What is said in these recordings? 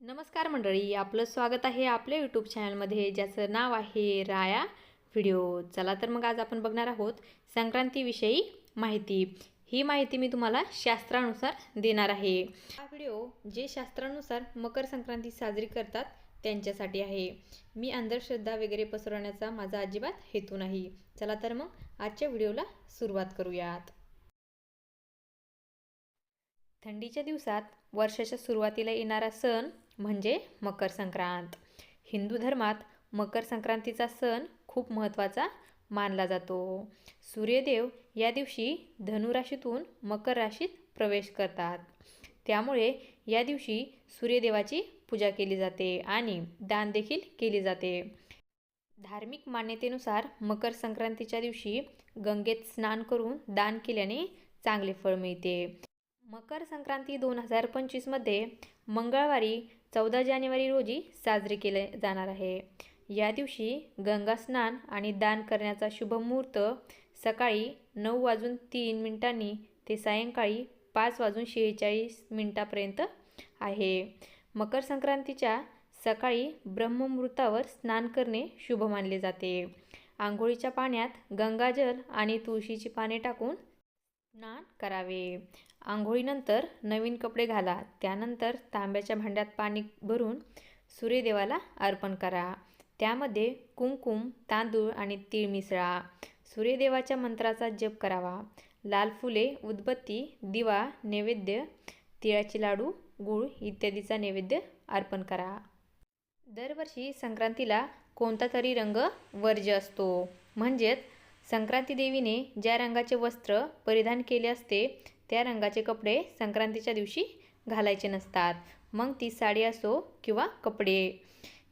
नमस्कार मंडळी आपलं स्वागत आहे आपल्या यूट्यूब चॅनलमध्ये ज्याचं नाव आहे राया व्हिडिओ चला तर मग आज आपण बघणार आहोत संक्रांतीविषयी माहिती. ही माहिती मी तुम्हाला शास्त्रानुसार देणार आहे. हा व्हिडिओ जे शास्त्रानुसार मकर संक्रांती साजरी करतात त्यांच्यासाठी आहे. मी अंधश्रद्धा वगैरे पसरवण्याचा माझा अजिबात हेतू नाही. चला तर मग आजच्या व्हिडिओला सुरुवात करूयात. थंडीच्या दिवसात वर्षाच्या सुरुवातीला येणारा सण म्हणजे मकर संक्रांत. हिंदू धर्मात मकर संक्रांतीचा सण खूप महत्त्वाचा मानला जातो. सूर्यदेव या दिवशी धनुराशीतून मकर राशीत प्रवेश करतात. त्यामुळे या दिवशी सूर्यदेवाची पूजा केली जाते आणि दान देखील केली जाते. धार्मिक मान्यतेनुसार मकर संक्रांतीच्या दिवशी गंगेत स्नान करून दान केल्याने चांगले फळ मिळते. मकर संक्रांती दोन हजार पंचवीसमध्ये मंगळवारी चौदा जानेवारी रोजी साजरी केले जाणार आहे. या दिवशी गंगा स्नान आणि दान करण्याचा शुभ मुहूर्त सकाळी नऊ वाजून तीन मिनिटांनी ते सायंकाळी पाच वाजून शेहेचाळीस मिनिटापर्यंत आहे. मकर संक्रांतीच्या सकाळी ब्रह्ममुहूर्तावर स्नान करणे शुभ मानले जाते. आंघोळीच्या पाण्यात गंगाजल आणि तुळशीची पाने टाकून स्नान करावे. आंघोळीनंतर नवीन कपडे घाला. त्यानंतर तांब्याच्या भांड्यात पाणी भरून सूर्यदेवाला अर्पण करा. त्यामध्ये कुंकुम तांदूळ आणि तीळ मिसळा. सूर्यदेवाच्या मंत्राचा जप करावा. लाल फुले उदबत्ती दिवा नैवेद्य तिळाचे लाडू गूळ इत्यादीचा नैवेद्य अर्पण करा. दरवर्षी संक्रांतीला कोणता तरी रंग वर्ज्य असतो. म्हणजेच संक्रांती देवीने ज्या रंगाचे वस्त्र परिधान केले असते त्या रंगाचे कपडे संक्रांतीच्या दिवशी घालायचे नसतात. मग ती साडी असो किंवा कपडे.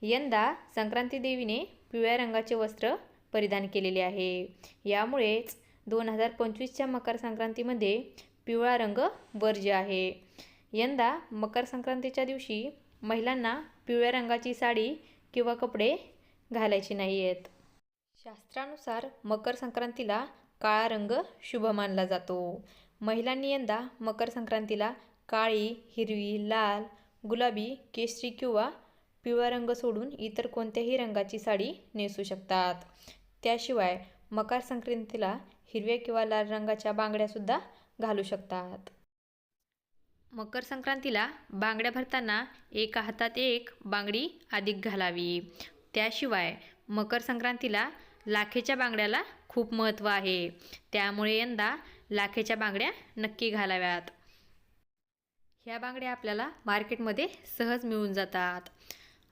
यंदा संक्रांती देवीने पिवळ्या रंगाचे वस्त्र परिधान केलेले आहे. यामुळेच दोन हजार पंचवीसच्या मकर संक्रांतीमध्ये पिवळा रंग वर्ज्य आहे. यंदा मकर संक्रांतीच्या दिवशी महिलांना पिवळ्या रंगाची साडी किंवा कपडे घालायचे नाही आहेत शास्त्रानुसार मकर संक्रांतीला काळा रंग शुभ मानला जातो. महिलांनी यंदा मकर संक्रांतीला काळी हिरवी लाल गुलाबी केशरी किंवा पिवळा रंग सोडून इतर कोणत्याही रंगाची साडी नेसू शकतात. त्याशिवाय मकर संक्रांतीला हिरव्या किंवा लाल रंगाच्या बांगड्यासुद्धा घालू शकतात. मकर संक्रांतीला बांगड्या भरताना एका हातात एक बांगडी अधिक घालावी. त्याशिवाय मकर संक्रांतीला लाखेच्या बांगड्याला खूप महत्त्व आहे. त्यामुळे यंदा लाखेच्या बांगड्या नक्की घालाव्यात. ह्या बांगड्या आपल्याला मार्केटमध्ये सहज मिळून जातात.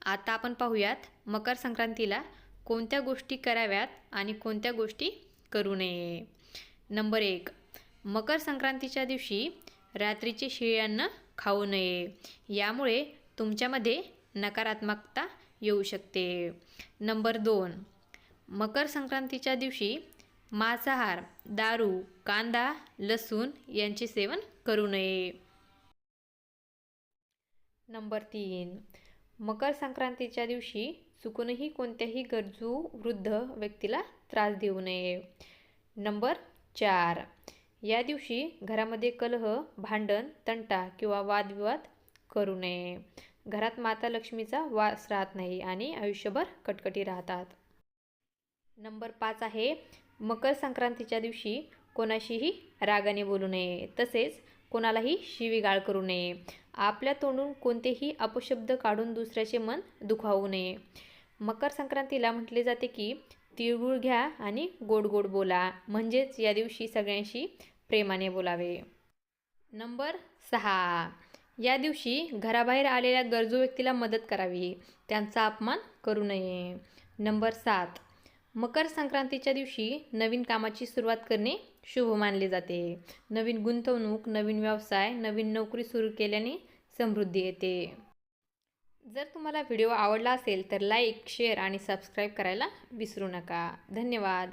आता आपण पाहूयात मकर संक्रांतीला कोणत्या गोष्टी कराव्यात आणि कोणत्या गोष्टी करू नये. नंबर एक मकर संक्रांतीच्या दिवशी रात्रीचे शिळे अन्न खाऊ नये. यामुळे तुमच्यामध्ये नकारात्मकता येऊ शकते. नंबर दोन मकर संक्रांतीच्या दिवशी मांसाहार दारू कांदा लसूण यांचे सेवन करू नये. नंबर तीन. मकर संक्रांतीच्या दिवशी चुकूनही कोणत्याही गरजू वृद्ध व्यक्तीला त्रास देऊ नये. नंबर चार. या दिवशी घरामध्ये कलह भांडण तंटा किंवा वादविवाद करू नये. घरात माता लक्ष्मीचा वास राहत नाही आणि आयुष्यभर कटकटी राहतात. नंबर पाच आहे मकर संक्रांतीच्या दिवशी कोणाशीही रागाने बोलू नये तसेच कोणालाही शिवीगाळ करू नये. आपल्या तोंडून कोणतेही अपशब्द काढून दुसऱ्याचे मन दुखावू नये. मकर संक्रांतीला म्हटले जाते की तिळगुळ घ्या आणि गोड गोड बोला म्हणजेच या दिवशी सगळ्यांशी प्रेमाने बोलावे. नंबर सहा या दिवशी घराबाहेर आलेल्या गरजू व्यक्तीला मदत करावी त्यांचा अपमान करू नये. नंबर सात मकर संक्रांतीच्या दिवशी नवीन कामाची सुरुवात करणे शुभ मानले जाते. नवीन गुंतवणूक नवीन व्यवसाय नवीन नोकरी सुरू केल्याने समृद्धी येते. जर तुम्हाला व्हिडिओ आवडला असेल तर लाईक शेअर आणि सबस्क्राईब करायला विसरू नका. धन्यवाद.